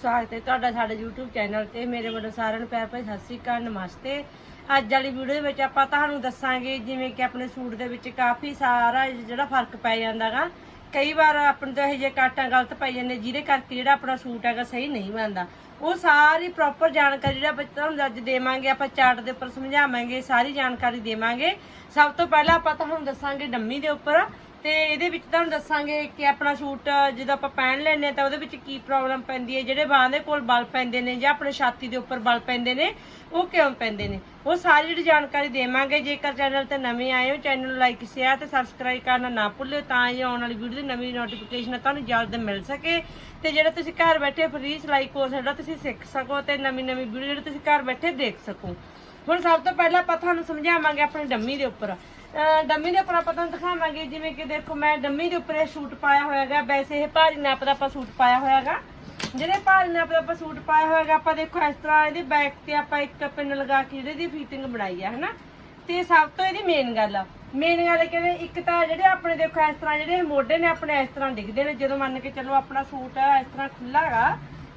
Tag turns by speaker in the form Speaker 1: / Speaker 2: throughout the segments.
Speaker 1: ਸਵਾਗਤ ਹੈ ਤੁਹਾਡਾ ਸਾਡੇ YouTube ਚੈਨਲ ਤੇ। ਮੇਰੇ ਵੱਲੋਂ ਸਾਰਿਆਂ ਨੂੰ ਪਿਆਰ ਭਰੀ ਸਤਿ ਸ੍ਰੀ ਅਕਾਲ, ਨਮਸਤੇ। ਅੱਜ ਵਾਲੀ ਵੀਡੀਓ ਦੇ ਵਿੱਚ ਆਪਾਂ ਤੁਹਾਨੂੰ ਦੱਸਾਂਗੇ ਜਿਵੇਂ ਕਿ ਆਪਣੇ ਸੂਟ ਦੇ ਵਿੱਚ ਕਾਫੀ ਸਾਰਾ ਜਿਹੜਾ ਫ਼ਰਕ ਪੈ ਜਾਂਦਾਗਾ। ਕਈ ਵਾਰ ਆਪਣੇ ਤੋਂ ਇਹ ਜੇ ਕਾਟਾਂ ਗਲਤ ਪੈ ਜਾਂਦੇ ਜਿਹਦੇ ਕਰਕੇ ਜਿਹੜਾ ਆਪਣਾ ਸੂਟ ਹੈਗਾ ਸਹੀ ਨਹੀਂ ਬਣਦਾ। ਉਹ ਸਾਰੀ ਪ੍ਰੋਪਰ ਜਾਣਕਾਰੀ ਜਿਹੜਾ ਤੁਹਾਨੂੰ ਅੱਜ ਦੇਵਾਂਗੇ, ਆਪਾਂ ਚਾਰਟ ਦੇ ਉੱਪਰ ਸਮਝਾਵਾਂਗੇ, ਸਾਰੀ ਜਾਣਕਾਰੀ ਦੇਵਾਂਗੇ। ਸਭ ਤੋਂ ਪਹਿਲਾਂ ਆਪਾਂ ਤੁਹਾਨੂੰ ਦੱਸਾਂਗੇ ਡੰਮੀ ਦੇ ਉੱਪਰ। ਤੇ ਇਹਦੇ ਵਿੱਚ ਤੁਹਾਨੂੰ ਦੱਸਾਂਗੇ ਕਿ ਆਪਣਾ ਸੂਟ, ਜਦੋਂ ਆਪਾਂ ਪਹਿਨ ਲੈਨੇ ਤਾਂ ਉਹਦੇ ਵਿੱਚ ਕੀ ਪ੍ਰੋਬਲਮ ਪੈਂਦੀ ਹੈ? ਜਿਹੜੇ ਬਾਹਾਂ ਦੇ ਕੋਲ ਬਲ ਪੈਂਦੇ ਨੇ ਜਾਂ ਆਪਣੇ ਛਾਤੀ ਦੇ ਉੱਪਰ ਬਲ ਪੈਂਦੇ ਨੇ, ਉਹ ਕਿਉਂ ਪੈਂਦੇ ਨੇ? ਉਹ ਸਾਰੀ ਜਿਹੜੀ ਜਾਣਕਾਰੀ ਦੇਵਾਂਗੇ। ਜੇਕਰ ਚੈਨਲ ਤੇ ਨਵੇਂ ਆਏ ਹੋ, ਚੈਨਲ ਨੂੰ ਲਾਈਕ ਸ਼ੇਅਰ ਤੇ ਸਬਸਕ੍ਰਾਈਬ ਕਰਨਾ ਨਾ ਭੁੱਲਿਓ, ਤਾਂ ਹੀ ਆਉਣ ਵਾਲੀ ਵੀਡੀਓ ਦੀ ਨਵੀਂ ਨੋਟੀਫਿਕੇਸ਼ਨ ਤੁਹਾਨੂੰ ਜਲਦ ਮਿਲ ਸਕੇ। ਤੇ ਜਿਹੜਾ ਤੁਸੀਂ ਘਰ ਬੈਠੇ ਫ੍ਰੀ ਸਿਲਾਈ ਕੋਰਸ ਜਿਹੜਾ ਤੁਸੀਂ ਸਿੱਖ ਸਕੋ ਤੇ ਨਵੀਂ ਨਵੀਂ ਵੀਡੀਓ ਜਿਹੜੀ ਤੁਸੀਂ ਘਰ ਬੈਠੇ ਦੇਖ ਸਕੋ। ਹੁਣ ਸਭ ਤੋਂ ਪਹਿਲਾਂ ਆਪਾਂ ਤੁਹਾਨੂੰ ਸਮਝਾਵਾਂਗੇ ਆਪਣੀ ਡੰਮੀ ਦੇ ਉੱਪਰ। ਡੰਮੀ ਦੇ ਉੱਪਰ ਆਪਾਂ ਤੁਹਾਨੂੰ ਦਿਖਾਵਾਂਗੇ, ਜਿਵੇਂ ਕਿ ਦੇਖੋ ਮੈਂ ਡੰਮੀ ਦੇ ਉੱਪਰ ਇਹ ਸੂਟ ਪਾਇਆ ਹੋਇਆਗਾ ਵੈਸੇ ਇਹ ਭਾਰੀ ਨਾਪ ਦਾ ਆਪਾਂ ਸੂਟ ਪਾਇਆ ਹੋਇਆਗਾ ਜਿਹੜੇ ਭਾਰੀ ਨਾਪ ਦਾ ਆਪਾਂ ਸੂਟ ਪਾਇਆ ਹੋਇਆਗਾ ਆਪਾਂ ਦੇਖੋ ਇਸ ਤਰ੍ਹਾਂ ਇਹਦੇ ਬੈਕ ਤੇ ਆਪਾਂ ਇੱਕ ਪਿੰਨ ਲਗਾ ਕੇ ਇਹਦੇ ਦੀ ਫਿਟਿੰਗ ਬਣਾਈ ਆ, ਹਨਾ? ਤੇ ਸਭ ਤੋਂ ਇਹਦੀ ਮੇਨ ਗੱਲ ਆ। ਮੇਨ ਗੱਲ ਕਹਿੰਦੇ, ਇੱਕ ਤਾਂ ਜਿਹੜੇ ਆਪਣੇ ਦੇਖੋ ਇਸ ਤਰ੍ਹਾਂ ਜਿਹੜੇ ਮੋਢੇ ਨੇ ਆਪਣੇ ਇਸ ਤਰ੍ਹਾਂ ਡਿੱਗਦੇ ਨੇ, ਜਦੋਂ ਮੰਨ ਕੇ ਚੱਲੋ ਆਪਣਾ ਸੂਟ ਇਸ ਤਰ੍ਹਾਂ ਖੁੱਲਾ ਹੈਗਾ,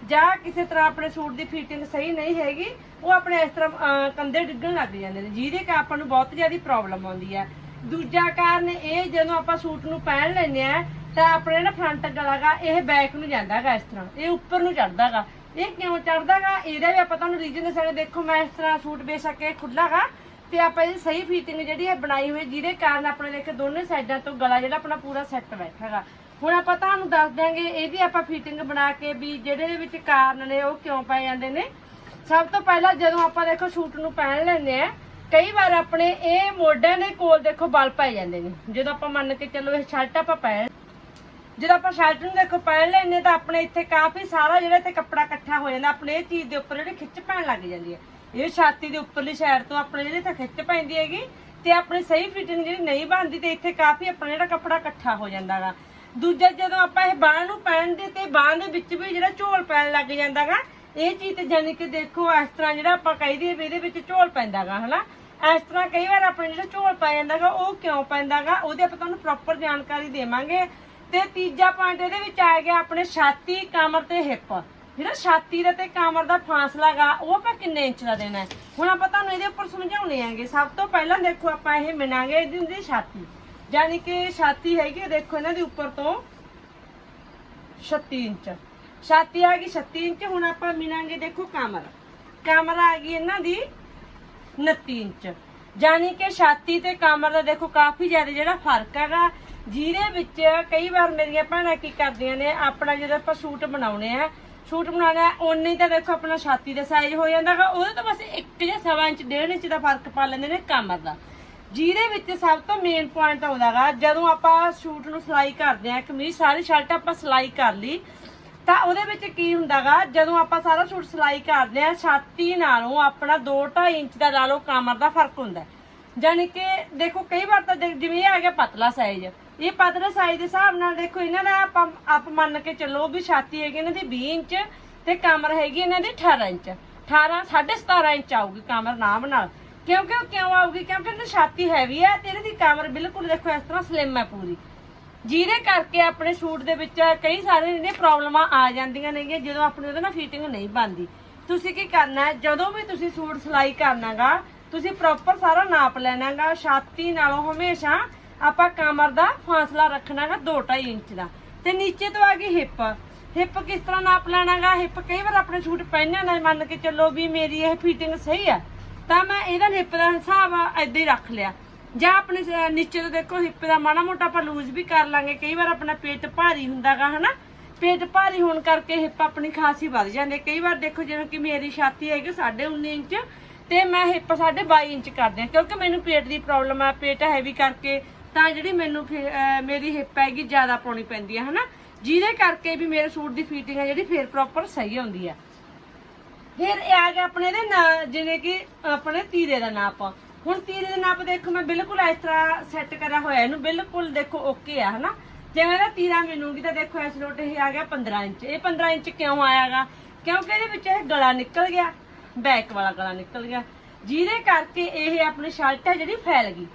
Speaker 1: ਜਾਂ ਕਿਸੇ ਤਰ੍ਹਾਂ ਆਪਣੇ ਸੂਟ ਦੀ ਫਿਟਿੰਗ ਸਹੀ ਨਹੀਂ ਹੈਗੀ, ਉਹ ਆਪਣੇ ਇਸ ਤਰ੍ਹਾਂ ਕੰਧੇ ਡਿੱਗਣ ਲੱਗ ਜਾਂਦੇ ਨੇ। ਜਿਹਦੇ ਕਿ ਆਪਾਂ ਨੂੰ ਬਹੁਤ ਜ਼ਿਆਦਾ ਪ੍ਰੋਬਲਮ ਆਉਂਦੀ ਹੈ ਦੂਜਾ ਕਾਰਨ ਇਹ, ਜਦੋਂ ਆਪਾਂ ਸੂਟ ਨੂੰ ਪਹਿਨ ਲੈਂਦੇ ਆ ਤਾਂ ਆਪਣੇ ਨਾ ਫਰੰਟ ਗਲਾਗਾ, ਇਹ ਬੈਕ ਨੂੰ ਜਾਂਦਾਗਾ ਇਸ ਤਰ੍ਹਾਂ। ਇਹ ਉੱਪਰ ਨੂੰ ਚੜਦਾਗਾ ਇਹ ਕਿਉਂ ਚੜਦਾਗਾ ਇਹਦਾ ਵੀ ਆਪਾਂ ਤੁਹਾਨੂੰ ਰੀਜ਼ਨ ਦੱਸਾਂਗੇ। ਦੇਖੋ, ਮੈਂ ਇਸ ਤਰ੍ਹਾਂ ਸੂਟ ਬੇਸ਼ੱਕ ਇਹ ਖੁੱਲਾਗਾ ਤੇ ਆਪਾਂ ਇਹਦੀ ਸਹੀ ਫਿਟਿੰਗ ਜਿਹੜੀ ਹੈ ਬਣਾਈ ਹੋਈ ਜਿਹਦੇ ਕਾਰਨ ਆਪਣੇ ਦੇਖੋ ਦੋਨੇ ਸਾਈਡਾਂ ਤੋਂ ਗਲਾ ਜਿਹੜਾ ਆਪਣਾ ਪੂਰਾ ਸੈੱਟ ਬੈਠਾਗਾ। ਹੁਣ ਆਪਾਂ ਤੁਹਾਨੂੰ ਦੱਸ ਦਿਆਂਗੇ, ਇਹਦੀ ਆਪਾਂ ਫਿਟਿੰਗ ਬਣਾ ਕੇ ਵੀ ਜਿਹੜੇ ਦੇ ਵਿੱਚ ਕਾਰਨ ਨੇ, ਉਹ ਕਿਉਂ ਪੈ ਜਾਂਦੇ ਨੇ। ਸਭ ਤੋਂ ਪਹਿਲਾਂ ਜਦੋਂ ਆਪਾਂ ਦੇਖੋ ਸੂਟ ਨੂੰ ਪਹਿਨ ਲੈਂਦੇ ਆ ਕਈ ਵਾਰ ਆਪਣੇ ਇਹ ਮੋਢਿਆਂ ਦੇ ਕੋਲ ਦੇਖੋ ਬਲ ਪੈ ਜਾਂਦੇ ਨੇ। ਜਦੋਂ ਆਪਾਂ ਮੰਨ ਕੇ ਚੱਲੋ ਇਹ ਸ਼ਰਟ ਆਪਾਂ ਪਹਿਨ ਜਦੋਂ ਆਪਾਂ ਸ਼ਰਟ ਨੂੰ ਦੇਖੋ ਪਹਿਨ ਲੈਂਦੇ ਤਾਂ ਆਪਣੇ ਇੱਥੇ ਕਾਫੀ ਸਾਰਾ ਜਿਹੜਾ ਇੱਥੇ ਕੱਪੜਾ ਇਕੱਠਾ ਹੋ ਜਾਂਦਾ, ਆਪਣੇ ਇਹ ਚੀਜ਼ ਦੇ ਉੱਪਰ ਜਿਹੜੀ ਖਿੱਚ ਪੈਣ ਲੱਗ ਜਾਂਦੀ ਹੈ। ਇਹ ਛਾਤੀ ਦੇ ਉੱਪਰਲੀ ਸਾਈਡ ਤੋਂ ਆਪਣੇ ਜਿਹੜੇ ਇੱਥੇ ਖਿੱਚ ਪੈਂਦੀ ਹੈਗੀ ਤੇ ਆਪਣੀ ਸਹੀ ਫਿਟਿੰਗ ਜਿਹੜੀ ਨਹੀਂ ਬਣਦੀ ਤੇ ਇੱਥੇ ਕਾਫੀ ਆਪਣਾ ਜਿਹੜਾ ਕੱਪੜਾ ਇਕੱਠਾ ਹੋ ਜਾਂਦਾਗਾ ਦੂਜਾ ਜਦੋਂ ਆਪਾਂ ਇਹ ਬਾਹ ਨੂੰ ਪਹਿਨਦੇ ਤੇ ਬਾਹ ਦੇ ਵਿੱਚ ਵੀ ਜਿਹੜਾ ਝੋਲ ਪੈਣ ਲੱਗ ਜਾਂਦਾਗਾ ਇਹ ਚੀਜ਼ ਤੇ ਜਾਨੀ ਕਿ ਦੇਖੋ ਇਸ ਤਰ੍ਹਾਂ ਜਿਹੜਾ ਆਪਾਂ ਕਹਿ ਦਈਏ ਵੀ ਇਹਦੇ ਵਿੱਚ ਝੋਲ ਪੈਂਦਾਗਾ ਹਨਾ? ਇਸ ਤਰ੍ਹਾਂ ਕਈ ਵਾਰ ਆਪਣੇ ਜਿਹੜਾ ਝੋਲ ਪੈ ਜਾਂਦਾਗਾ, ਉਹ ਕਿਉਂ ਪੈਂਦਾਗਾ? ਉਹਦੀ ਆਪਾਂ ਤੁਹਾਨੂੰ ਪ੍ਰੋਪਰ ਜਾਣਕਾਰੀ ਦੇਵਾਂਗੇ। ਤੇ ਤੀਜਾ ਪੁਆਇੰਟ ਇਹਦੇ ਵਿੱਚ ਆ ਗਿਆ ਆਪਣੇ ਛਾਤੀ, ਕਮਰ ਤੇ ਹਿੱਪ ਜਿਹੜਾ ਛਾਤੀ ਦਾ ਤੇ ਕਮਰ ਦਾ ਫਾਸਲਾ ਉਹ ਆਪਾਂ ਕਿੰਨੇ ਇੰਚ ਦਾ ਦੇਣਾ ਹੁਣ ਆਪਾਂ ਤੁਹਾਨੂੰ ਇਹਦੇ ਉੱਪਰ ਸਮਝਾਉਣੇ ਆਂਗੇ ਸਭ ਤੋਂ ਪਹਿਲਾਂ ਦੇਖੋ ਆਪਾਂ ਇਹ ਮਿਣਾਂਗੇ ਇਹਦੀ ਹੁੰਦੀ ਛਾਤੀ। ਯਾਨੀ ਕਿ ਛਾਤੀ ਹੈਗੀ ਦੇਖੋ ਇਹਨਾਂ ਦੇ ਉੱਪਰ ਤੋਂ 36 ਇੰਚ। ਛਾਤੀ ਆ ਗਈ 36 ਇੰਚ, ਹੁਣ ਆਪਾਂ ਮਿਣਾਂਗੇ ਦੇਖੋ ਕਮਰ। ਕਮਰ ਆ ਗਈ ਇਹਨਾਂ ਦੀ 29 ਇੰਚ। ਯਾਨੀ ਕਿ ਛਾਤੀ ਤੇ ਕਮਰ ਦਾ ਦੇਖੋ ਕਾਫੀ ਜ਼ਿਆਦਾ ਜਿਹੜਾ ਫ਼ਰਕ ਹੈਗਾ। ਜਿਹਦੇ ਵਿੱਚ ਕਈ ਵਾਰ ਮੇਰੀਆਂ ਭੈਣਾਂ ਕੀ ਕਰਦੀਆਂ ਨੇ, ਆਪਣਾ ਜਦੋਂ ਆਪਾਂ ਸੂਟ ਬਣਾਉਣੇ ਆ, ਸੂਟ ਬਣਾਉਣਾ ਹੈ ਓਨੇ ਤਾਂ ਦੇਖੋ ਆਪਣਾ ਛਾਤੀ ਦਾ ਸਾਈਜ਼ ਹੋ ਜਾਂਦਾਗਾ ਉਹਦੇ ਤੋਂ ਬਸ 1 ਜਾਂ ਸਵਾ ਇੰਚ, ਡੇਢ ਇੰਚ ਦਾ ਫ਼ਰਕ ਪਾ ਲੈਂਦੇ ਨੇ ਕਮਰ ਦਾ। ਜਿਹਦੇ ਵਿੱਚ ਸਭ ਤੋਂ ਮੇਨ ਪੁਆਇੰਟ ਆਉਂਦਾਗਾ ਜਦੋਂ ਆਪਾਂ ਸੂਟ ਨੂੰ ਸਿਲਾਈ ਕਰਦੇ ਆ, ਕਮੀਜ਼, ਸਾਰੀ ਸ਼ਰਟ ਆਪਾਂ ਸਿਲਾਈ ਕਰ ਲਈ ਤਾਂ ਉਹਦੇ ਵਿੱਚ ਕੀ ਹੁੰਦਾਗਾ, ਜਦੋਂ ਆਪਾਂ ਸਾਰਾ ਸੂਟ ਸਿਲਾਈ ਕਰਦੇ ਆ ਛਾਤੀ ਨਾਲੋਂ ਆਪਣਾ 2.5 ਇੰਚ ਦਾ ਲਾ ਲਓ, ਕਮਰ ਦਾ ਫ਼ਰਕ ਹੁੰਦਾ। ਹੈ। ਜਾਣੀ ਕਿ ਦੇਖੋ, ਕਈ ਵਾਰ ਤਾਂ ਜਿਵੇਂ ਇਹ ਆ ਗਿਆ ਪਤਲਾ ਸਾਈਜ਼ ਇਹ ਪਤਲੇ ਸਾਈਜ਼ ਦੇ ਹਿਸਾਬ ਨਾਲ ਦੇਖੋ, ਇਹਨਾਂ ਦਾ ਆਪਾਂ, ਆਪ ਮੰਨ ਕੇ ਚੱਲੋ ਵੀ ਛਾਤੀ ਹੈਗੀ ਇਹਨਾਂ ਦੀ 20 ਇੰਚ ਤੇ ਕਮਰ ਹੈਗੀ ਇਹਨਾਂ ਦੀ 18 ਇੰਚ। 18 17.5 ਇੰਚ ਆਊਗੀ ਕਮਰ ਨਾਮ ਨਾਲ। ਕਿਉਂਕਿ ਉਹ ਕਿਉਂ ਆਊਗੀ? ਕਿਉਂਕਿ ਇਹਨਾਂ ਦੀ ਛਾਤੀ ਹੈਵੀ ਹੈ ਤੇ ਇਹਨਾਂ ਦੀ ਕਮਰ ਬਿਲਕੁਲ ਦੇਖੋ, ਇਸ ਤਰ੍ਹਾਂ ਸਲਿਮ ਹੈ ਪੂਰੀ। ਜਿਹਦੇ ਕਰਕੇ ਆਪਣੇ ਸੂਟ ਦੇ ਵਿੱਚ ਕਈ ਸਾਰੇ ਜਿਹੜੀਆਂ ਪ੍ਰੋਬਲਮਾਂ ਆ ਜਾਂਦੀਆਂ ਨੇਗੀਆਂ, ਜਦੋਂ ਆਪਣੀ ਉਹਦੇ ਨਾਲ ਫਿਟਿੰਗ ਨਹੀਂ ਬਣਦੀ। ਤੁਸੀਂ ਕੀ ਕਰਨਾ ਹੈ? ਜਦੋਂ ਵੀ ਤੁਸੀਂ ਸੂਟ ਸਿਲਾਈ ਕਰਨਾਗਾ, ਤੁਸੀਂ ਪ੍ਰੋਪਰ ਸਾਰਾ ਨਾਪ ਲੈਣਾਗਾ। ਛਾਤੀ ਨਾਲੋਂ ਹਮੇਸ਼ਾ ਆਪਾਂ ਕਮਰ ਦਾ ਫਾਸਲਾ ਰੱਖਣਾਗਾ 2.5 ਇੰਚ ਦਾ। ਤੇ ਨੀਚੇ ਤੋਂ ਆ ਗਈ ਹਿੱਪ ਹਿੱਪ ਕਿਸ ਤਰ੍ਹਾਂ ਨਾਪ ਲੈਣਾਗਾ? ਹਿੱਪ ਕਈ ਵਾਰ ਆਪਣੇ ਸੂਟ ਪਹਿਨਿਆ ਨਾ, ਮੰਨ ਕੇ ਚੱਲੋ ਵੀ ਮੇਰੀ ਇਹ ਫਿਟਿੰਗ ਸਹੀ ਆ ਤਾਂ ਮੈਂ ਇਹਦਾ ਹਿੱਪ ਦਾ ਹਿਸਾਬ ਏਦਾਂ ਹੀ ਰੱਖ ਲਿਆ। ਜਾਂ ਆਪਣੇ ਸ- ਨੀਚੇ ਤੋਂ ਦੇਖੋ ਹਿੱਪ ਦਾ ਮਾੜਾ ਮੋਟਾ ਆਪਾਂ ਲੂਜ਼ ਵੀ ਕਰ ਲਾਂਗੇ। ਕਈ ਵਾਰ ਆਪਣਾ ਪੇਟ ਭਾਰੀ ਹੁੰਦਾਗਾ ਹਨਾ? ਪੇਟ ਭਾਰੀ ਹੋਣ ਕਰਕੇ ਹਿੱਪ ਆਪਣੀ ਖਾਸੀ ਵੱਧ ਜਾਂਦੀ ਹੈ। ਕਈ ਵਾਰ ਦੇਖੋ ਜਿਵੇਂ ਕਿ ਮੇਰੀ ਛਾਤੀ ਹੈਗੀ 19.5 ਇੰਚ ਤੇ ਮੈਂ ਹਿੱਪ 22 ਇੰਚ ਕਰਦੇ ਹਾਂ ਕਿਉਂਕਿ ਮੈਨੂੰ ਪੇਟ ਦੀ ਪ੍ਰੋਬਲਮ ਆ ਪੇਟ ਹੈਵੀ ਕਰਕੇ ਤਾਂ ਜਿਹੜੀ ਮੈਨੂੰ ਫਿਰ, ਅਹ, ਮੇਰੀ ਹਿੱਪ ਹੈਗੀ ਜ਼ਿਆਦਾ ਪਾਉਣੀ ਪੈਂਦੀ ਹੈ ਹਨਾ? ਜਿਹਦੇ ਕਰਕੇ ਵੀ ਮੇਰੇ ਸੂਟ ਦੀ ਫਿਟਿੰਗ ਹੈ ਜਿਹੜੀ ਫੇਰ ਪ੍ਰੋਪਰ ਸਹੀ ਹੁੰਦੀ ਆ ਫਿਰ ਇਹ ਆ ਗਿਆ ਆਪਣੇ ਦੇ ਨਾ ਜਿਵੇਂ ਕਿ ਆਪਣੇ ਤੀਰੇ ਦਾ ਨਾਪ ਹੁਣ ਤੀਰੇ ਦਾ ਨਾਪ ਦੇਖੋ, ਮੈਂ ਬਿਲਕੁਲ ਇਸ ਤਰ੍ਹਾਂ ਸੈੱਟ ਕਰਿਆ ਹੋਇਆ, ਇਹਨੂੰ ਬਿਲਕੁਲ ਦੇਖੋ ਓਕੇ ਆ, ਹਨਾ? ਜਿਵੇਂ ਨਾ ਤੀਰਾ ਮਿਲੂਗੀ ਤਾਂ ਦੇਖੋ ਇਸ ਲੋਟ ਇਹ ਆ ਗਿਆ 15 ਇੰਚ। ਇਹ 15 ਇੰਚ ਕਿਉਂ ਆਇਆਗਾ ਕਿਉਂਕਿ ਇਹਦੇ ਵਿੱਚ ਇਹ ਗਲਾ ਨਿਕਲ ਗਿਆ ਬੈਕ ਵਾਲਾ ਗਲਾ ਨਿਕਲ ਗਿਆ। ਜਿਹਦੇ ਕਰਕੇ ਇਹ ਆਪਣੀ ਸ਼ਰਟ ਹੈ ਜਿਹੜੀ ਫੈਲ ਗਈ।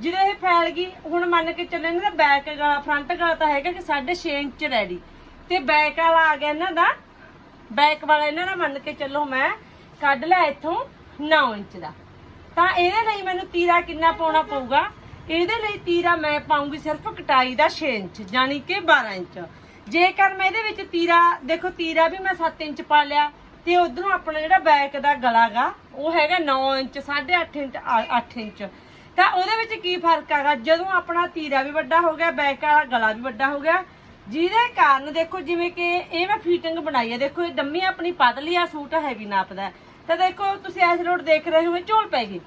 Speaker 1: ਜਦੋਂ ਇਹ ਫੈਲ ਗਈ, ਹੁਣ ਮੰਨ ਕੇ ਚੱਲੇ ਇਹਨਾਂ ਦਾ ਬੈਕ ਗਲਾ ਫਰੰਟ ਗਲਾ ਤਾਂ ਹੈਗਾ ਕਿ 6.5 ਇੰਚ ਰੈਡੀ ਤੇ ਬੈਕ ਵਾਲਾ ਆ ਗਿਆ ਇਹਨਾਂ ਦਾ ਬੈਕ ਵਾਲਾ ਇਹਨਾਂ ਦਾ ਮੰਨ ਕੇ ਚੱਲੋ ਮੈਂ ਕੱਢ ਲਿਆ ਇੱਥੋਂ 9 ਇੰਚ ਦਾ। ਤਾਂ ਇਹਦੇ ਲਈ ਮੈਨੂੰ ਤੀਰਾ ਕਿੰਨਾ ਪਾਉਣਾ ਪਊਗਾ? ਇਹਦੇ ਲਈ ਤੀਰਾ ਮੈਂ ਪਾਉਂਗੀ ਸਿਰਫ ਕਟਾਈ ਦਾ 6 ਇੰਚ ਯਾਨੀ ਕਿ 12 ਇੰਚ। ਜੇਕਰ ਮੈਂ ਇਹਦੇ ਵਿੱਚ ਤੀਰਾ, ਦੇਖੋ ਤੀਰਾ ਵੀ ਮੈਂ 7 ਇੰਚ ਪਾ ਲਿਆ, ਤੇ ਉਧਰੋਂ ਆਪਣਾ ਜਿਹੜਾ ਬੈਕ ਦਾ ਗਲਾਗਾ, ਉਹ ਹੈਗਾ 9 ਇੰਚ 8.5 ਇੰਚ 8 ਇੰਚ। ਤਾਂ ਉਹਦੇ ਵਿੱਚ ਕੀ ਫ਼ਰਕ ਹੈਗਾ? ਜਦੋਂ ਆਪਣਾ ਤੀਰਾ ਵੀ ਵੱਡਾ ਹੋ ਗਿਆ, ਬੈਕ ਵਾਲਾ ਗਲਾ ਵੀ ਵੱਡਾ ਹੋ ਗਿਆ, ਜਿਹਦੇ ਕਾਰਨ ਦੇਖੋ ਜਿਵੇਂ ਕਿ ਇਹ ਮੈਂ ਫੀਟਿੰਗ ਬਣਾਈ ਹੈ। ਦੇਖੋ ਇਹ ਡੰਮੀ ਆਪਣੀ ਪਤਲੀ ਆ, ਸੂਟ ਹੈਵੀ ਨਾਪਦਾ ਤਾਂ ਦੇਖੋ, ਤੁਸੀਂ ਐਸ ਰੋਡ ਦੇਖ ਰਹੇ ਹੋ ਝੋਲ ਪੈ ਗਏ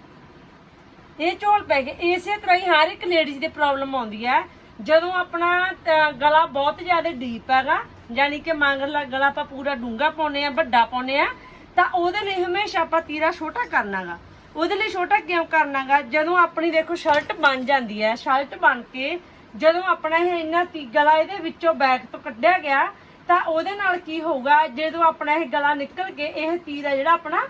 Speaker 1: ਇਹ ਝੋਲ ਪੈ ਗਏ ਇਸੇ ਤਰ੍ਹਾਂ ਹੀ ਹਰ ਇੱਕ ਲੇਡੀਜ਼ ਦੀ ਪ੍ਰੋਬਲਮ ਆਉਂਦੀ ਹੈ। ਜਦੋਂ ਆਪਣਾ ਗਲਾ ਬਹੁਤ ਜ਼ਿਆਦਾ ਡੀਪ ਹੈਗਾ, ਯਾਨੀ ਕਿ ਮੰਗਲਾ ਗਲਾ ਆਪਾਂ ਪੂਰਾ ਡੂੰਗਾ ਪਾਉਨੇ ਆ ਵੱਡਾ ਪਾਉਨੇ ਆ ਤਾਂ ਉਹਦੇ ਲਈ ਹਮੇਸ਼ਾ ਆਪਾਂ ਤੀਰਾ ਛੋਟਾ ਕਰਨਾਗਾ ਉਹਦੇ ਲਈ ਛੋਟਾ ਕਿਉਂ ਕਰਨਾਗਾ ਜਦੋਂ ਆਪਣੀ ਦੇਖੋ ਸ਼ਰਟ ਬਣ ਜਾਂਦੀ ਹੈ ਸ਼ਰਟ ਬਣ ਕੇ ਜਦੋਂ ਆਪਣਾ ਇਹ ਇੰਨਾ ਤੀ, ਗਲਾ ਇਹਦੇ ਵਿੱਚੋਂ ਬੈਕ ਤੋਂ ਕੱਢਿਆ ਗਿਆ ਤਾਂ ਉਹਦੇ ਨਾਲ ਕੀ ਹੋਊਗਾ, ਜਦੋਂ ਆਪਣਾ ਇਹ ਗਲਾ ਨਿਕਲ ਕੇ ਇਹ ਤੀਰਾ ਜਿਹੜਾ ਆਪਣਾ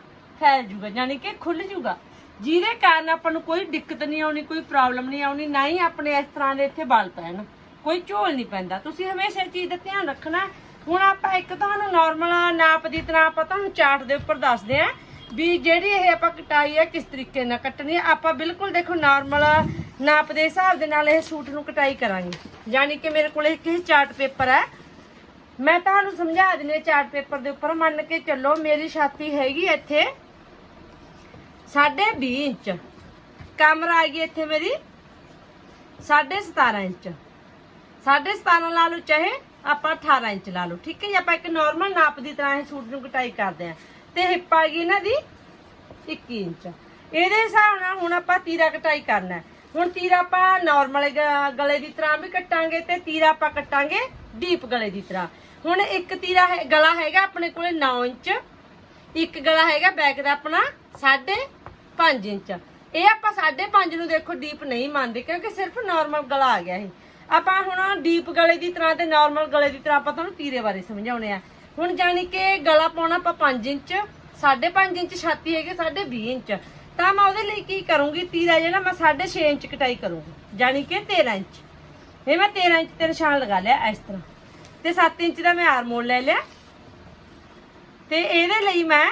Speaker 1: ਫੈਲ ਜੂਗਾ ਯਾਨੀ ਕਿ ਖੁੱਲ ਜੂਗਾ। ਜਿਹਦੇ ਕਾਰਨ ਆਪਾਂ ਨੂੰ ਕੋਈ ਦਿੱਕਤ ਨਹੀਂ ਆਉਣੀ, ਕੋਈ ਪ੍ਰੋਬਲਮ ਨਹੀਂ ਆਉਣੀ, ਨਾ ਹੀ ਆਪਣੇ ਇਸ ਤਰ੍ਹਾਂ ਦੇ ਇੱਥੇ ਵਾਲ ਪੈਣ। ਕੋਈ ਝੋਲ ਨਹੀਂ ਪੈਂਦਾ। ਤੁਸੀਂ ਹਮੇਸ਼ਾ ਇਹ ਚੀਜ਼ ਦਾ ਧਿਆਨ ਰੱਖਣਾ। ਹੁਣ ਆਪਾਂ ਇੱਕ ਤੁਹਾਨੂੰ ਨਾਰਮਲ ਨਾਪ ਦੀ ਤਰ੍ਹਾਂ ਆਪਾਂ ਤੁਹਾਨੂੰ ਚਾਰਟ ਦੇ ਉੱਪਰ ਦੱਸਦੇ ਆਂ ਵੀ ਜਿਹੜੀ ਇਹ ਆਪਾਂ ਕਟਾਈ ਹੈ ਕਿਸ ਤਰੀਕੇ ਨਾਲ ਕੱਟਣੀ ਹੈ ਆਪਾਂ ਬਿਲਕੁਲ ਦੇਖੋ ਨਾਰਮਲ ਨਾਪ ਦੇ ਹਿਸਾਬ ਦੇ ਨਾਲ ਇਹ ਸੂਟ ਨੂੰ ਕਟਾਈ ਕਰਾਂਗੇ। ਯਾਨੀ ਕਿ ਮੇਰੇ ਕੋਲ ਇੱਕ ਇਹ ਚਾਰਟ ਪੇਪਰ ਹੈ ਮੈਂ ਤੁਹਾਨੂੰ ਸਮਝਾ ਦਿੰਦੀ ਚਾਰਟ ਪੇਪਰ ਦੇ ਉੱਪਰ, ਮੰਨ ਕੇ ਚੱਲੋ ਮੇਰੀ ਛਾਤੀ ਹੈਗੀ ਇੱਥੇ ਸਾਢੇ 20 ਇੰਚ। ਕਮਰ ਆ ਗਈ ਇੱਥੇ ਮੇਰੀ ਸਾਢੇ 17 ਇੰਚ। ਸਾਢੇ 17 ਲਾ ਲਓ, ਚਾਹੇ ਆਪਾਂ 18 ਇੰਚ ਲਾ ਲਓ, ਠੀਕ ਹੈ ਜੀ? ਆਪਾਂ ਇੱਕ ਨਾਰਮਲ ਨਾਪ ਦੀ ਤਰ੍ਹਾਂ ਇਹ ਸੂਟ ਨੂੰ ਕਟਾਈ ਕਰਦੇ ਆ ਤੇ ਹਿੱਪ ਆ ਗਈ ਇਹਨਾਂ ਦੀ 21 ਇੰਚ। ਇਹਦੇ ਹਿਸਾਬ ਨਾਲ ਹੁਣ ਆਪਾਂ ਤੀਰਾ ਕਟਾਈ ਕਰਨਾ ਹੁਣ ਤੀਰਾ ਆਪਾਂ ਨਾਰਮਲ ਗਲੇ ਦੀ ਤਰ੍ਹਾਂ ਵੀ ਕੱਟਾਂਗੇ ਤੇ ਤੀਰਾ ਆਪਾਂ ਕੱਟਾਂਗੇ ਡੀਪ ਗਲੇ ਦੀ ਤਰ੍ਹਾਂ। ਹੁਣ ਇੱਕ ਤੀਰਾ ਹੈ ਗਲਾ ਹੈਗਾ ਆਪਣੇ ਕੋਲੇ 9 ਇੰਚ। ਇੱਕ ਗਲਾ ਹੈਗਾ ਬੈਕ ਦਾ ਆਪਣਾ 5.5 ਇੰਚ। ਇਹ ਆਪਾਂ 5.5 ਨੂੰ ਦੇਖੋ ਡੀਪ ਨਹੀਂ ਮੰਨਦੇ ਕਿਉਂਕਿ ਸਿਰਫ ਨਾਰਮਲ ਗਲਾ ਆ ਗਿਆ ਇਹ। ਆਪਾਂ ਹੁਣ ਡੀਪ ਗਲੇ ਦੀ ਤਰ੍ਹਾਂ ਤੇ ਨਾਰਮਲ ਗਲੇ ਦੀ ਤਰ੍ਹਾਂ ਆਪਾਂ ਤੁਹਾਨੂੰ ਤੀਰੇ ਬਾਰੇ ਸਮਝਾਉਣੇ ਆ। ਹੁਣ ਜਾਨੀ ਕਿ ਗਲਾ ਪਾਉਣਾ ਆਪਾਂ 5 ਇੰਚ 5.5 ਇੰਚ ਛਾਤੀ ਹੈਗੇ 20 ਇੰਚ। ਤਾਂ ਮੈਂ ਉਹਦੇ ਲਈ ਕੀ ਕਰੂੰਗੀ? ਤੀਰਾ ਜਿਹੜਾ ਮੈਂ 6.5 ਇੰਚ ਕਟਾਈ ਕਰੂੰਗੀ। ਜਾਨੀ ਕਿ 13 ਇੰਚ। ਇਹ ਮੈਂ 13 ਇੰਚ ਤੇ ਨਿਸ਼ਾਨ ਲਗਾ ਲਿਆ ਇਸ ਤਰ੍ਹਾਂ। ਤੇ 7 ਇੰਚ ਦਾ ਮੈਂ ਆਰਮੋਲ ਲੈ ਲਿਆ। ਤੇ ਇਹਦੇ ਲਈ ਮੈਂ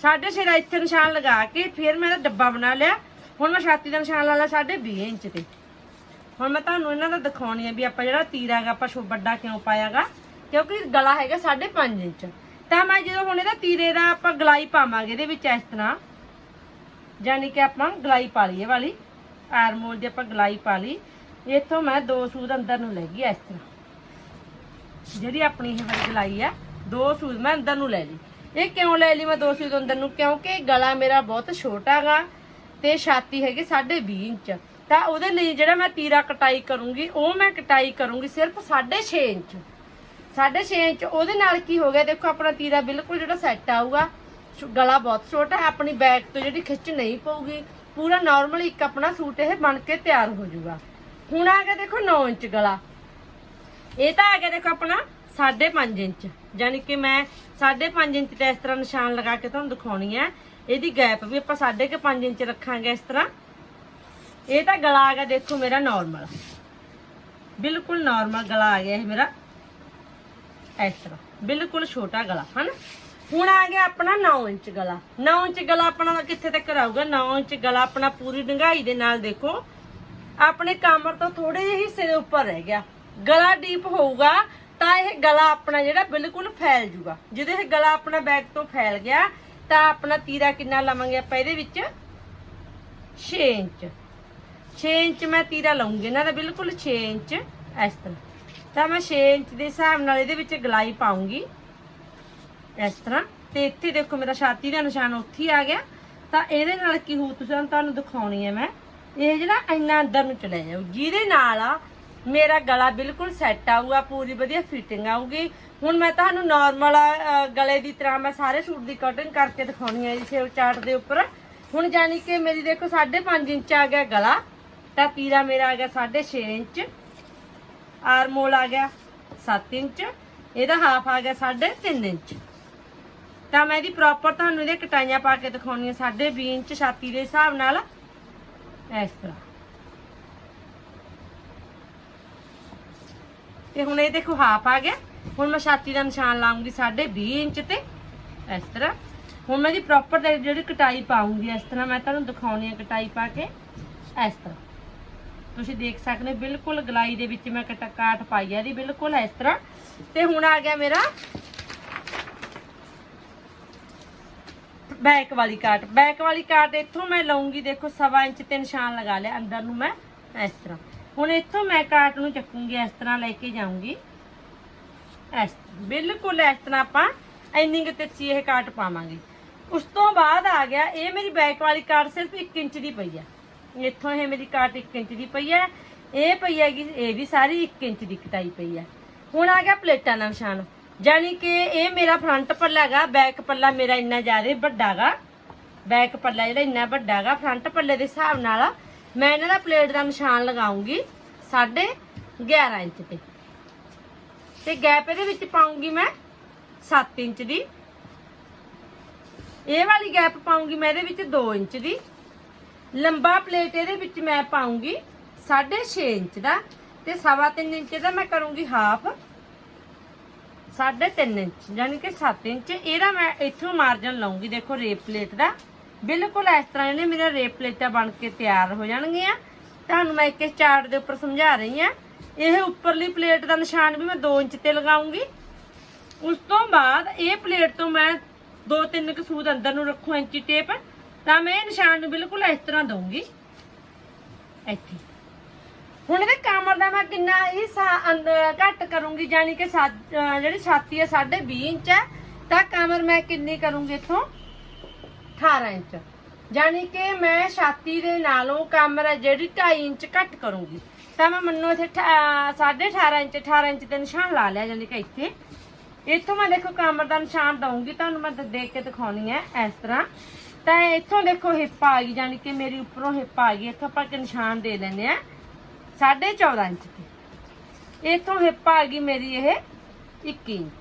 Speaker 1: ਸਾਢੇ ਛੇ ਦਾ ਇੱਥੇ ਨਿਸ਼ਾਨ ਲਗਾ ਕੇ ਫਿਰ ਮੈਂ ਇਹਦਾ ਡੱਬਾ ਬਣਾ ਲਿਆ। ਹੁਣ ਮੈਂ ਛਾਤੀ ਦਾ ਨਿਸ਼ਾਨ ਲਾ ਲਿਆ ਸਾਢੇ 20 ਇੰਚ ਤੇ। ਹੁਣ ਮੈਂ ਤੁਹਾਨੂੰ ਇਹਨਾਂ ਦਾ ਦਿਖਾਉਣੀ ਹੈ ਵੀ ਆਪਾਂ ਜਿਹੜਾ ਤੀਰਾ ਹੈਗਾ ਆਪਾਂ ਛੋ ਵੱਡਾ ਕਿਉਂ ਪਾਇਆਗਾ? ਕਿਉਂਕਿ ਗਲਾ ਹੈਗਾ 5.5 ਇੰਚ। ਤਾਂ ਮੈਂ ਜਦੋਂ ਹੁਣ ਇਹਦਾ ਤੀਰੇ ਦਾ ਆਪਾਂ ਗਲਾਈ ਪਾਵਾਂਗੇ ਇਹਦੇ ਵਿੱਚ ਇਸ ਤਰ੍ਹਾਂ, ਯਾਨੀ ਕਿ ਆਪਾਂ ਗਲਾਈ ਪਾ ਲਈਏ ਵਾਲੀ, ਆਰਮੋਲ ਦੀ ਆਪਾਂ ਗਲਾਈ ਪਾ ਲਈ। ਇੱਥੋਂ ਮੈਂ ਦੋ ਸੂਦ ਅੰਦਰ ਨੂੰ ਲੈ ਗਈ ਇਸ ਤਰ੍ਹਾਂ। ਜਿਹੜੀ ਆਪਣੀ ਇਹ ਵਾਲੀ ਗਲਾਈ ਆ ਦੋ ਸੂਦ ਮੈਂ ਅੰਦਰ ਨੂੰ ਲੈ ਲਈ। ਇਹ ਕਿਉਂ ਲੈ ਲਈ ਮੈਂ ਦੋ ਸੂਦ ਅੰਦਰ ਨੂੰ? ਕਿਉਂਕਿ ਗਲਾ ਮੇਰਾ ਬਹੁਤ ਛੋਟਾ ਗਾ ਤੇ ਛਾਤੀ ਹੈਗੀ 20.5 ਇੰਚ। ਤਾਂ ਉਹਦੇ ਲਈ ਜਿਹੜਾ ਮੈਂ ਤੀਰਾ ਕਟਾਈ ਕਰੂੰਗੀ, ਉਹ ਮੈਂ ਕਟਾਈ ਕਰੂੰਗੀ ਸਿਰਫ 6.5 ਇੰਚ। 6.5 ਇੰਚ, ਉਹਦੇ ਨਾਲ ਕੀ ਹੋ ਗਿਆ? ਦੇਖੋ ਆਪਣਾ ਤੀਰਾ ਬਿਲਕੁਲ ਜਿਹੜਾ ਸੈੱਟ ਆਊਗਾ ਗਲਾ ਬਹੁਤ ਛੋਟਾ ਆਪਣੀ ਬੈਕ ਤੋਂ ਜਿਹੜੀ ਖਿੱਚ ਨਹੀਂ ਪਊਗੀ। ਪੂਰਾ ਨਾਰਮਲ ਇੱਕ ਆਪਣਾ ਸੂਟ ਇਹ ਬਣ ਕੇ ਤਿਆਰ ਹੋ ਜਾਊਗਾ ਹੁਣ ਆ ਗਿਆ ਦੇਖੋ 9 ਇੰਚ ਗਲਾ। ਇਹ ਤਾਂ ਆ ਗਿਆ ਦੇਖੋ ਆਪਣਾ 5.5 ਇੰਚ। ਯਾਨੀ ਕਿ ਮੈਂ 5.5 ਇੰਚ ਤੇ ਇਸ ਤਰ੍ਹਾਂ ਨਿਸ਼ਾਨ ਲਗਾ ਕੇ ਤੁਹਾਨੂੰ ਦਿਖਾਉਣੀ ਹੈ। ਇਹਦੀ ਗੈਪ ਵੀ ਆਪਾਂ 5.5 ਇੰਚ ਰੱਖਾਂਗੇ ਇਸ ਤਰ੍ਹਾਂ। ਇਹ ਤਾਂ ਗਲਾ ਆ ਗਿਆ ਦੇਖੋ ਮੇਰਾ ਨਾਰਮਲ ਬਿਲਕੁਲ ਨਾਰਮਲ ਗਲਾ ਆ ਗਿਆ ਇਹ ਮੇਰਾ ਇਸ ਤਰ੍ਹਾਂ। ਬਿਲਕੁਲ ਛੋਟਾ ਗਲਾ, ਹਨ? ਹੁਣ ਆ ਗਿਆ ਆਪਣਾ 9 ਇੰਚ ਗਲਾ। 9 ਇੰਚ ਗਲਾ ਆਪਣਾ ਕਿੱਥੇ ਤੱਕ ਆਊਗਾ 9 ਇੰਚ ਗਲਾ ਆਪਣਾ ਪੂਰੀ ਡੰਗਾਈ ਦੇ ਨਾਲ ਦੇਖੋ। ਆਪਣੇ ਕਮਰ ਤੋਂ ਥੋੜੇ ਜਿਹੇ ਹਿੱਸੇ ਦੇ ਉੱਪਰ ਰਹਿ ਗਿਆ। ਗਲਾ ਡੀਪ ਹੋਊਗਾ, ਤਾਂ ਇਹ ਗਲਾ ਆਪਣਾ ਜਿਹੜਾ ਬਿਲਕੁਲ ਫੈਲ ਜੂਗਾ। ਜਦੋਂ ਇਹ ਗਲਾ ਆਪਣਾ ਬੈਕ ਤੋਂ ਫੈਲ ਗਿਆ, ਤਾਂ ਆਪਣਾ ਤੀਰਾ ਕਿੰਨਾ ਲਵਾਂਗੇ ਆਪਾਂ ਇਹਦੇ ਵਿੱਚ? 6 ਇੰਚ। 6 ਇੰਚ ਮੈਂ ਤੀਰਾ ਲਾਉਂਗੀ, ਇਹਨਾਂ ਦਾ ਬਿਲਕੁਲ 6 ਇੰਚ ਇਸ ਤਰ੍ਹਾਂ। ਤਾਂ ਮੈਂ 6 ਇੰਚ ਦੇ ਹਿਸਾਬ ਨਾਲ ਇਹਦੇ ਵਿੱਚ ਗਲਾਈ ਪਾਉਂਗੀ ਇਸ ਤਰ੍ਹਾਂ। ਤੇ ਇੱਥੇ ਦੇਖੋ ਮੇਰਾ ਛਾਤੀ ਦਾ ਨਿਸ਼ਾਨ ਉੱਥੇ ਹੀ ਆ ਗਿਆ। ਤਾਂ ਇਹਦੇ ਨਾਲ ਕੀ ਹੋਊ, ਤੁਸੀਂ ਤੁਹਾਨੂੰ ਦਿਖਾਉਣੀ ਹੈ ਮੈਂ। ਇਹ ਜਿਹੜਾ ਇੰਨਾ ਅੰਦਰ ਨੂੰ ਚਲੇ ਜਾਊ ਜਿਹਦੇ ਨਾਲ ਆ ਮੇਰਾ ਗਲਾ ਬਿਲਕੁਲ ਸੈੱਟ ਆਊਗਾ, ਪੂਰੀ ਵਧੀਆ ਫਿਟਿੰਗ ਆਊਗੀ। ਹੁਣ ਮੈਂ ਤੁਹਾਨੂੰ ਨਾਰਮਲ ਗਲੇ ਦੀ ਤਰ੍ਹਾਂ ਮੈਂ ਸਾਰੇ ਸੂਟ ਦੀ ਕਟਿੰਗ ਕਰਕੇ ਦਿਖਾਉਣੀ ਹੈ ਇਸੇ ਚਾਰਟ ਦੇ ਉੱਪਰ। ਹੁਣ ਜਾਨੀ ਕਿ ਮੇਰੀ ਦੇਖੋ 5.5 ਇੰਚ ਆ ਗਿਆ ਗਲਾ, ਤਾਂ ਤੀਰਾ ਮੇਰਾ ਆ ਗਿਆ 6.5 ਇੰਚ। ਆਰਮੋਲ ਆ ਗਿਆ 7 ਇੰਚ, ਇਹਦਾ ਹਾਫ ਆ ਗਿਆ 3.5 ਇੰਚ। ਤਾਂ ਮੈਂ ਇਹਦੀ ਪ੍ਰੋਪਰ ਤੁਹਾਨੂੰ ਇਹਦੇ ਕਟਾਈਆਂ ਪਾ ਕੇ ਦਿਖਾਉਣੀ ਦਿਖਾਉਣੀਆਂ 20 ਇੰਚ, ਛਾਤੀ ਦੇ ਹਿਸਾਬ ਨਾਲ। ਇਸ ਤਰ੍ਹਾਂ। ਤੇ ਹੁਣ ਇਹ ਦੇਖੋ ਹਾਫ ਆ ਗਿਆ। ਹੁਣ ਮੈਂ ਛਾਤੀ ਦਾ ਨਿਸ਼ਾਨ ਲਾਉਂਗੀ 20 ਇੰਚ ਤੇ। ਇਸ ਤਰ੍ਹਾਂ। ਹੁਣ ਮੈਂ ਦੀ ਪ੍ਰੋਪਰ ਜਿਹੜੀ ਕਟਾਈ ਪਾਉਂਗੀ, ਇਸ ਤਰ੍ਹਾਂ ਮੈਂ ਤੁਹਾਨੂੰ ਦਿਖਾਉਣੀ ਹੈ ਕਟਾਈ ਪਾ ਕੇ। ਇਸ ਤਰ੍ਹਾਂ। ਤੁਸੀਂ ਦੇਖ ਸਕਦੇ ਹੋ, ਬਿਲਕੁਲ ਗਲਾਈ ਦੇ ਵਿੱਚ ਮੈਂ ਕਟਾ ਕਾਟ ਪਾਈ ਹੈ ਦੀ ਬਿਲਕੁਲ ਇਸ ਤਰ੍ਹਾਂ। ਤੇ ਹੁਣ ਆ ਗਿਆ ਮੇਰਾ ਬੈਕ ਵਾਲੀ ਕਾਟ। ਬੈਕ ਵਾਲੀ ਕਾਟ ਇੱਥੋਂ ਮੈਂ ਲਊਂਗੀ, ਦੇਖੋ ਸਵਾ ਇੰਚ ਤੇ ਨਿਸ਼ਾਨ ਲਗਾ ਲਿਆ, ਅੰਦਰ ਨੂੰ ਮੈਂ। ਇਸ ਤਰ੍ਹਾਂ। ਹੁਣ ਇੱਥੋਂ ਮੈਂ ਕਾਟ ਨੂੰ ਚੱਕੂੰਗੀ, ਇਸ ਤਰ੍ਹਾਂ ਲੈ ਕੇ ਜਾਊਂਗੀ। ਇਸ ਬਿਲਕੁਲ ਇਸ ਤਰ੍ਹਾਂ ਆਪਾਂ ਇੰਨੀ ਤੇ ਸੀ ਇਹ ਕਾਟ ਪਾਵਾਂਗੇ। ਉਸ ਤੋਂ ਬਾਅਦ ਆ ਗਿਆ, ਇਹ ਮੇਰੀ ਬੈਕ ਵਾਲੀ ਕਾਟ ਸਿਰਫ 1 ਇੰਚ ਦੀ ਪਈ ਆ। ਇੱਥੋਂ ਇਹ ਮੇਰੀ ਕਾਟ 1 ਇੰਚ ਦੀ ਪਈ ਆ। ਇਹ ਪਈ ਹੈਗੀ, ਇਹ ਵੀ ਸਾਰੀ 1 ਇੰਚ ਦੀ ਕਟਾਈ ਪਈ ਆ। ਹੁਣ ਆ ਗਿਆ ਪਲੇਟਾਂ ਦਾ ਨਿਸ਼ਾਨ। ਜਾਨੀ ਕਿ ਇਹ ਮੇਰਾ ਫਰੰਟ ਪੱਲਾ ਹੈਗਾ ਬੈਕ ਪੱਲਾ ਮੇਰਾ ਇੰਨਾ ਜ਼ਿਆਦਾ ਵੱਡਾ ਹੈਗਾ ਬੈਕ ਪੱਲਾ ਜਿਹੜਾ ਇੰਨਾ ਵੱਡਾ ਹੈਗਾ ਫਰੰਟ ਪੱਲੇ ਦੇ ਹਿਸਾਬ ਨਾਲ ਮੈਂ ਇਹਨਾਂ ਦਾ ਪਲੇਟ ਦਾ ਨਿਸ਼ਾਨ ਲਗਾਉਂਗੀ 11.5 ਇੰਚ ਤੇ। ਤੇ ਗੈਪ ਇਹਦੇ ਵਿੱਚ ਪਾਉਂਗੀ ਮੈਂ 7 ਇੰਚ ਦੀ। ਇਹ ਵਾਲੀ ਗੈਪ ਪਾਉਂਗੀ ਮੈਂ ਇਹਦੇ ਵਿੱਚ 2 ਇੰਚ ਦੀ। ਲੰਬਾ ਪਲੇਟ ਇਹਦੇ ਵਿੱਚ ਮੈਂ ਪਾਉਂਗੀ 6.5 ਇੰਚ ਦਾ ਤੇ ਸਵਾ ਤਿੰਨ ਇੰਚ ਦਾ ਮੈਂ ਕਰੂੰਗੀ ਹਾਫ। 3.5 ਇੰਚ, ਯਾਨੀ ਕਿ 7 ਇੰਚ। ਇਹਦਾ ਮੈਂ ਇੱਥੋਂ ਮਾਰਜਨ ਲਾਉਂਗੀ ਦੇਖੋ ਰੇਪ ਪਲੇਟ ਦਾ। ਬਿਲਕੁਲ ਇਸ ਤਰ੍ਹਾਂ ਇਹਨੇ ਮੇਰਾ ਰੇਪ ਪਲੇਟਾਂ ਬਣ ਕੇ ਤਿਆਰ ਹੋ ਜਾਣਗੀਆਂ। ਤੁਹਾਨੂੰ ਮੈਂ ਇੱਕ ਇਸ ਚਾਰਟ ਦੇ ਉੱਪਰ ਸਮਝਾ ਰਹੀ ਹਾਂ। ਇਹ ਉੱਪਰਲੀ ਪਲੇਟ ਦਾ ਨਿਸ਼ਾਨ ਵੀ ਮੈਂ 2 ਇੰਚ ਤੇ ਲਗਾਉਂਗੀ। ਉਸ ਤੋਂ ਬਾਅਦ ਇਹ ਪਲੇਟ ਤੋਂ ਮੈਂ ਦੋ ਤਿੰਨ ਕੁ ਸੂਦ ਅੰਦਰ ਨੂੰ ਰੱਖੂ ਇੰਚੀ ਟੇਪ, ਤਾਂ ਮੈਂ ਇਹ ਨਿਸ਼ਾਨ ਨੂੰ ਬਿਲਕੁਲ ਇਸ ਤਰ੍ਹਾਂ ਦਊਂਗੀ। ਇੱਥੇ। ਹੁਣ ਇਹਦੇ ਕਮਰ ਦਾ ਮੈਂ ਕਿੰਨਾ ਹਿੱਸਾ ਅੰਦਰ ਘੱਟ ਕਰੂੰਗੀ ਜਾਨੀ ਕਿ ਸਾ- ਜਿਹੜੀ ਛਾਤੀ ਹੈ 20 ਇੰਚ ਹੈ, ਤਾਂ ਕਮਰ ਮੈਂ ਕਿੰਨੀ ਕਰੂੰਗੀ ਇੱਥੋਂ? 18 ਇੰਚ। ਜਾਨੀ ਕਿ ਮੈਂ ਛਾਤੀ ਦੇ ਨਾਲੋਂ ਕਮਰ ਹੈ ਜਿਹੜੀ 2.5 ਇੰਚ ਘੱਟ ਕਰੂੰਗੀ। ਤਾਂ ਮੈਂ ਮੰਨੋ ਇੱਥੇ 18.5 ਇੰਚ 18 ਇੰਚ ਤੇ ਨਿਸ਼ਾਨ ਲਾ ਲਿਆ ਜਾਨੀ ਕਿ ਇੱਥੇ। ਇੱਥੋਂ ਮੈਂ ਦੇਖੋ ਕਮਰ ਦਾ ਨਿਸ਼ਾਨ ਦਊਂਗੀ, ਤੁਹਾਨੂੰ ਮੈਂ ਦ- ਦੇਖ ਕੇ ਦਿਖਾਉਣੀ ਹੈ ਇਸ ਤਰ੍ਹਾਂ। ਤਾਂ ਇੱਥੋਂ ਦੇਖੋ ਹਿੱਪ ਆ ਗਈ ਜਾਨੀ ਕਿ ਮੇਰੀ ਉੱਪਰੋਂ ਹਿੱਪ ਆ ਗਈ। ਇੱਥੋਂ ਆਪਾਂ ਇੱਕ ਨਿਸ਼ਾਨ ਦੇ ਲੈਂਦੇ ਆ 14.5 ਇੰਚ ਤੇ। ਇੱਥੋਂ ਹਿੱਪ ਆ ਗਈ ਮੇਰੀ ਇਹ 21 ਇੰਚ।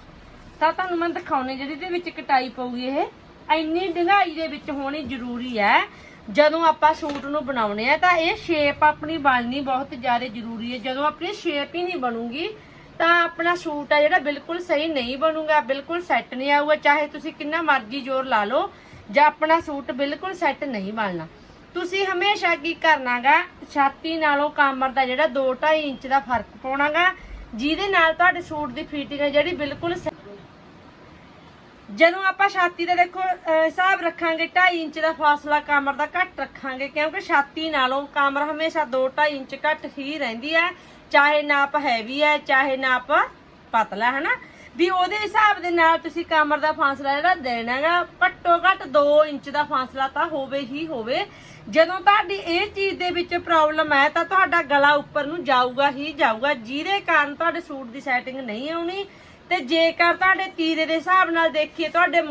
Speaker 1: ਤਾਂ ਤੁਹਾਨੂੰ ਮੈਂ ਦਿਖਾਉਣੀ ਜਿਹੜੀ ਦੇ ਵਿੱਚ ਕਟਾਈ ਪਊਗੀ ਇਹ। ਇੰਨੀ ਡੂੰਘਾਈ ਦੇ ਵਿੱਚ ਹੋਣੀ ਜ਼ਰੂਰੀ ਹੈ। ਜਦੋਂ ਆਪਾਂ ਸੂਟ ਨੂੰ ਬਣਾਉਣੇ ਆ, ਤਾਂ ਇਹ ਸ਼ੇਪ ਆਪਣੀ ਬਣਨੀ ਬਹੁਤ ਜ਼ਿਆਦਾ ਜ਼ਰੂਰੀ ਹੈ। ਜਦੋਂ ਆਪਣੀ ਸ਼ੇਪ ਹੀ ਨਹੀਂ ਬਣੂਗੀ, ਤਾਂ ਆਪਣਾ ਸੂਟ ਆ ਜਿਹੜਾ ਬਿਲਕੁਲ ਸਹੀ ਨਹੀਂ ਬਣੂਗਾ, ਬਿਲਕੁਲ ਸੈੱਟ ਨਹੀਂ ਆਊਗਾ। ਚਾਹੇ ਤੁਸੀਂ ਕਿੰਨਾ ਮਰਜ਼ੀ ਜ਼ੋਰ ਲਾ ਲਓ, ਜਾਂ ਆਪਣਾ ਸੂਟ ਬਿਲਕੁਲ ਸੈੱਟ ਨਹੀਂ ਬਣਨਾ। ਤੁਸੀਂ ਹਮੇਸ਼ਾ ਕੀ ਕਰਨਾਗਾ, ਛਾਤੀ ਨਾਲੋਂ ਕਮਰ ਦਾ ਜਿਹੜਾ 2.5 ਇੰਚ ਦਾ ਫ਼ਰਕ ਪਾਉਣਾਗਾ, ਜਿਹਦੇ ਨਾਲ ਤੁਹਾਡੇ ਸੂਟ ਦੀ ਫਿਟਿੰਗ ਹੈ ਜਿਹੜੀ ਬਿਲਕੁਲ ਸ- ਜਦੋਂ ਆਪਾਂ ਛਾਤੀ ਦਾ ਦੇਖੋ ਹਿਸਾਬ ਰੱਖਾਂਗੇ 2.5 ਇੰਚ ਦਾ ਫਾਸਲਾ ਕਮਰ ਦਾ ਘੱਟ ਰੱਖਾਂਗੇ, ਕਿਉਂਕਿ ਛਾਤੀ ਨਾਲੋਂ ਕਮਰ ਹਮੇਸ਼ਾ 2.5 ਇੰਚ ਘੱਟ ਹੀ ਰਹਿੰਦੀ ਹੈ, ਚਾਹੇ ਨਾਪ ਹੈਵੀ ਹੈ, ਚਾਹੇ ਨਾਪ ਪਤਲਾ ਹੈ ਨਾ ਵੀ ਉਹਦੇ ਹਿਸਾਬ ਦੇ ਨਾਲ ਤੁਸੀਂ ਕਮਰ ਦਾ ਫਾਸਲਾ ਜਿਹੜਾ ਦੇਣਾ ਹੈਗਾ, ਘੱਟੋ ਘੱਟ 2 ਇੰਚ ਦਾ ਫਾਸਲਾ ਤਾਂ ਹੋਵੇ ਹੀ ਹੋਵੇ। ਜਦੋਂ ਤੁਹਾਡੀ ਇਹ ਚੀਜ਼ ਦੇ ਵਿੱਚ ਪ੍ਰੋਬਲਮ ਹੈ, ਤਾਂ ਤੁਹਾਡਾ ਗਲਾ ਉੱਪਰ ਨੂੰ ਜਾਊਗਾ ਹੀ ਜਾਊਗਾ। ਜਿਹਦੇ ਕਾਰਨ ਤੁਹਾਡੇ ਸੂਟ ਦੀ ਸੈਟਿੰਗ ਨਹੀਂ ਆਉਣੀ ਤੇ ਜੇਕਰ ਤੁਹਾਡੇ ਤੀਰੇ ਦੇ ਹਿਸਾਬ ਨਾਲ ਦੇਖੀਏ, ਤੁਹਾਡੇ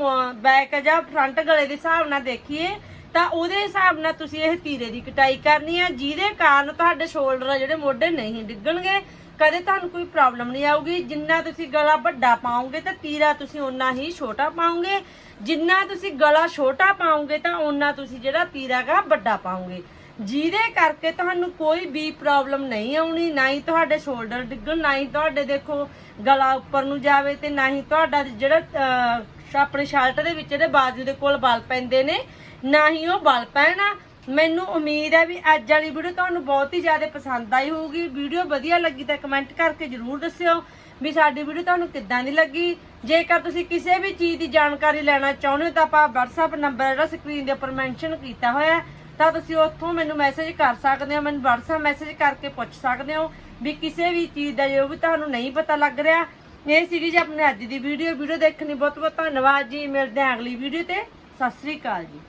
Speaker 1: ਬੈਕ ਜਾਂ ਫਰੰਟ ਗਲੇ ਦੇ ਹਿਸਾਬ ਨਾਲ ਦੇਖੀਏ, ਤਾਂ ਉਹਦੇ ਹਿਸਾਬ ਨਾਲ ਤੁਸੀਂ ਇਹ ਤੀਰੇ ਦੀ ਕਟਾਈ ਕਰਨੀ ਹੈ ਜਿਹਦੇ ਕਾਰਨ ਤੁਹਾਡੇ ਸ਼ੋਲਡਰ ਜਿਹੜੇ ਮੋਢੇ ਨਹੀਂ ਡਿੱਗਣਗੇ। ਕਦੇ ਤੁਹਾਨੂੰ ਕੋਈ ਪ੍ਰੋਬਲਮ ਨਹੀਂ ਆਊਗੀ। ਜਿੰਨਾ ਤੁਸੀਂ ਗਲਾ ਵੱਡਾ ਪਾਓਗੇ, ਤਾਂ ਤੀਰਾ ਤੁਸੀਂ ਓਨਾ ਹੀ ਛੋਟਾ ਪਾਓਗੇ। ਜਿੰਨਾ ਤੁਸੀਂ ਗਲਾ ਛੋਟਾ ਪਾਓਗੇ, ਤਾਂ ਓਨਾ ਤੁਸੀਂ ਜਿਹੜਾ ਤੀਰਾ ਗਾ ਵੱਡਾ ਪਾਉਂਗੇ ਜਿਹਦੇ ਕਰਕੇ ਤੁਹਾਨੂੰ ਕੋਈ ਵੀ ਪ੍ਰੋਬਲਮ ਨਹੀਂ ਆਉਣੀ ਨਾ ਹੀ ਤੁਹਾਡੇ ਸ਼ੋਲਡਰ ਡਿੱਗਣ ਨਾ ਹੀ ਤੁਹਾਡੇ ਦੇਖੋ ਗਲਾ ਉੱਪਰ ਨੂੰ ਜਾਵੇ ਤੇ ਨਾ ਹੀ ਤੁਹਾਡਾ ਜਿਹੜਾ ਆਪਣੇ ਸ਼ਰਟ ਦੇ ਵਿੱਚ ਇਹਦੇ ਬਾਜੂ ਦੇ ਕੋਲ ਬਲ ਪੈਂਦੇ ਨੇ ਨਾ ਹੀ ਉਹ ਬਲ ਪੈਣਾ। ਮੈਨੂੰ ਉਮੀਦ ਹੈ ਵੀ ਅੱਜ ਵਾਲੀ ਵੀਡੀਓ ਤੁਹਾਨੂੰ ਬਹੁਤ ਹੀ ਜ਼ਿਆਦਾ ਪਸੰਦ ਆਈ ਹੋਊਗੀ। ਵੀਡੀਓ ਵਧੀਆ ਲੱਗੀ ਤਾਂ ਕਮੈਂਟ ਕਰਕੇ ਜਰੂਰ ਦੱਸਿਓ ਵੀ ਸਾਡੀ ਵੀਡੀਓ ਤੁਹਾਨੂੰ ਕਿੱਦਾਂ ਦੀ ਲੱਗੀ। ਜੇਕਰ ਤੁਸੀਂ ਕਿਸੇ ਵੀ ਚੀਜ਼ ਦੀ ਜਾਣਕਾਰੀ ਲੈਣਾ ਚਾਹੁੰਦੇ ਹੋ ਤਾਂ ਆਪਾਂ WhatsApp ਨੰਬਰ ਜਿਹੜਾ ਸਕਰੀਨ ਦੇ ਉੱਪਰ ਮੈਂਸ਼ਨ ਕੀਤਾ ਹੋਇਆ ਹੈ, ਤਾਂ ਤੁਸੀਂ, ਉੱਥੋਂ ਮੈਨੂੰ ਮੈਸੇਜ ਕਰ ਸਕਦੇ ਹੋ, ਮੈਨੂੰ WhatsApp ਮੈਸੇਜ ਕਰਕੇ ਪੁੱਛ ਸਕਦੇ ਹੋ ਵੀ ਕਿਸੇ ਵੀ ਚੀਜ਼ ਦਾ ਜੋ ਵੀ ਤੁਹਾਨੂੰ ਨਹੀਂ ਪਤਾ ਲੱਗ ਰਿਹਾ, ਇਹ ਸੀਗੀ ਜੀ ਆਪਣੇ ਅੱਜ ਦੀ ਵੀਡੀਓ ਵੀਡੀਓ ਦੇਖਣ ਲਈ ਬਹੁਤ ਬਹੁਤ ਧੰਨਵਾਦ ਜੀ। ਮਿਲਦੇ ਹਾਂ ਅਗਲੀ ਵੀਡੀਓ ਤੇ। ਸਤਿ ਸ੍ਰੀ ਅਕਾਲ ਜੀ।